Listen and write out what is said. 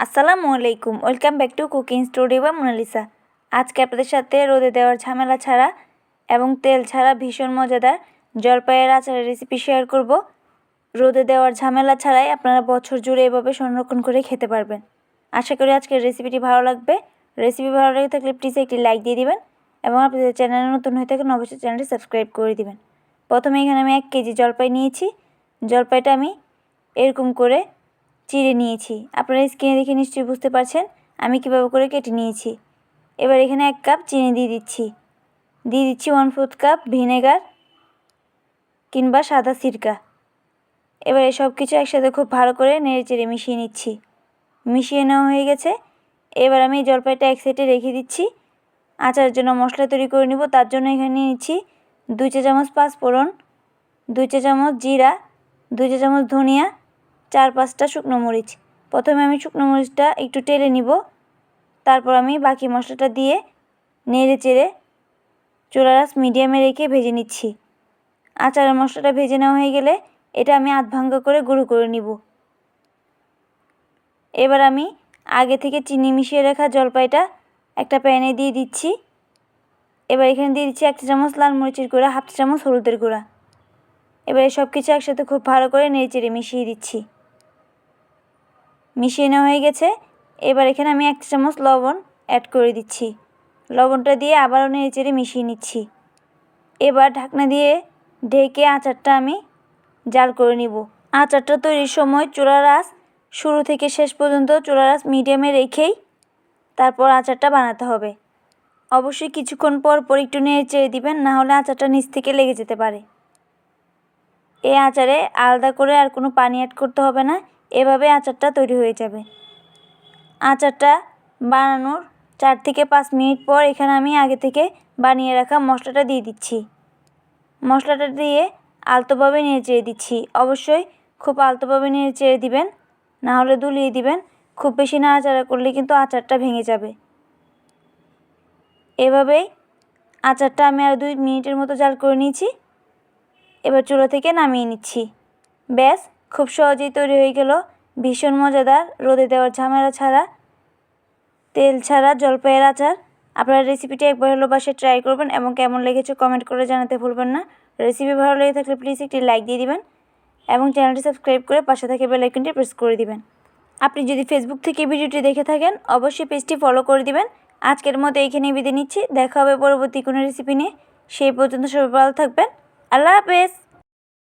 আসসালামু আলাইকুম, welcome back to cooking studio বা মোনালিসা। আজকে আপনাদের সাথে রোদে দেওয়ার ঝামেলা ছাড়া এবং তেল ছাড়া ভীষণ মজাদার জলপাইয়ের আচারের রেসিপি শেয়ার করব। রোদে দেওয়ার ঝামেলা ছাড়াই আপনারা বছর জুড়ে এভাবে সংরক্ষণ করে খেতে পারবেন। আশা করি আজকের রেসিপিটি ভালো লাগবে। রেসিপি ভালো লেগে থাকলে প্লিজ একটি লাইক দিয়ে দিবেন এবং আপনাদের চ্যানেলে নতুন হয়ে থাকেন অবশ্যই চ্যানেলটি সাবস্ক্রাইব করে দিবেন। প্রথমে এখানে আমি এক কেজি জলপাই নিয়েছি। জলপাইটা আমি এরকম করে চিড়ে নিয়েছি। আপনারা স্ক্রিনে দেখে নিশ্চয়ই বুঝতে পারছেন আমি কীভাবে করে কেটে নিয়েছি। এবার এখানে এক কাপ চিনি দিয়ে দিচ্ছি। দিয়ে দিচ্ছি ওয়ান ফোর্থ কাপ ভিনেগার কিংবা সাদা সিরকা। এবার এসব কিছু একসাথে খুব ভালো করে নেড়ে চেড়ে মিশিয়ে নিচ্ছি। মিশিয়ে নেওয়া হয়ে গেছে। এবার আমি জলপাইটা এক সাইডে রেখে দিচ্ছি। আচার জন্য মশলা তৈরি করে নিব। তার জন্য এখানে নিচ্ছি দুই চা চামচ পাঁচফোড়ন, দুই চা চামচ জিরা, দুই চা চামচ ধনিয়া চার পাঁচটা শুকনো মরিচ। প্রথমে আমি শুকনো মরিচটা একটু টেলে নিব। তারপর আমি বাকি মশলাটা দিয়ে নেড়ে চেড়ে চুলারাস মিডিয়ামে রেখে ভেজে নিচ্ছি। আচারের মশলাটা ভেজে নেওয়া হয়ে গেলে এটা আমি আধ ভাঙ্গা করে গুঁড়ো করে নিব। এবার আমি আগে থেকে চিনি মিশিয়ে রাখা জলপাইটা একটা প্যানে দিয়ে দিচ্ছি। এবার এখানে দিয়ে দিচ্ছি এক চামচ লাল মরিচের গুঁড়া, হাফ চামচ হলুদের গুঁড়া। এবার সব কিছু একসাথে খুব ভালো করে নেড়ে চেড়ে মিশিয়ে দিচ্ছি। মিশিয়ে নেওয়া হয়ে গেছে। এবার এখানে আমি এক চামচ লবণ অ্যাড করে দিচ্ছি। লবণটা দিয়ে আবারও নেড়ে চেড়ে মিশিয়ে নিচ্ছি। এবার ঢাকনা দিয়ে ঢেকে আচারটা আমি জাল করে নিব। আচারটা তৈরির সময় চুলার আঁচ শুরু থেকে শেষ পর্যন্ত চুলার মিডিয়ামে রেখেই তারপর আচারটা বানাতে হবে। অবশ্যই কিছুক্ষণ পর পর একটু নেড়ে চেড়ে দিবেন, না হলে আচারটা নিচ থেকে লেগে যেতে পারে। এই আচারে আলাদা করে আর কোনো পানি অ্যাড করতে হবে না। এভাবে আচারটা তৈরি হয়ে যাবে। আচারটা বানানোর চার থেকে পাঁচ মিনিট পর এখানে আমি আগে থেকে বানিয়ে রাখা মশলাটা দিয়ে দিচ্ছি। মশলাটা দিয়ে আলতোভাবে নেড়ে চেড়ে দিচ্ছি। অবশ্যই খুব আলতোভাবে নেড়ে চেড়ে দিবেন, না হলে দুলিয়ে দিবেন। খুব বেশি নাড়াচাড়া করলে কিন্তু আচারটা ভেঙে যাবে। এভাবেই আচারটা আমি আর দুই মিনিটের মতো জাল করে নিয়েছি। এবার চুলো থেকে নামিয়ে নিচ্ছি। ব্যাস, খুব সহজেই তৈরি হয়ে গেল ভীষণ মজাদার, রোদে দেওয়ার ঝামেলা ছাড়া, তেল ছাড়া জলপাইয়ের আচার। আপনারা রেসিপিটি একবার হলো বাসে ট্রাই করবেন এবং কেমন লেগেছে কমেন্ট করে জানাতে ভুলবেন না। রেসিপি ভালো লেগে থাকলে প্লিজ একটি লাইক দিয়ে দিবেন এবং চ্যানেলটি সাবস্ক্রাইব করে পাশে থাকে বেল আইকনটি প্রেস করে দিবেন। আপনি যদি ফেসবুক থেকে ভিডিওটি দেখে থাকেন, অবশ্যই পেজটি ফলো করে দিবেন। আজকের মতো এইখানেই বিদায় নিচ্ছি। দেখা হবে পরবর্তী কোনো রেসিপি নিয়ে। সেই পর্যন্ত সবাই ভালো থাকবেন। আল্লাহ হাফেজ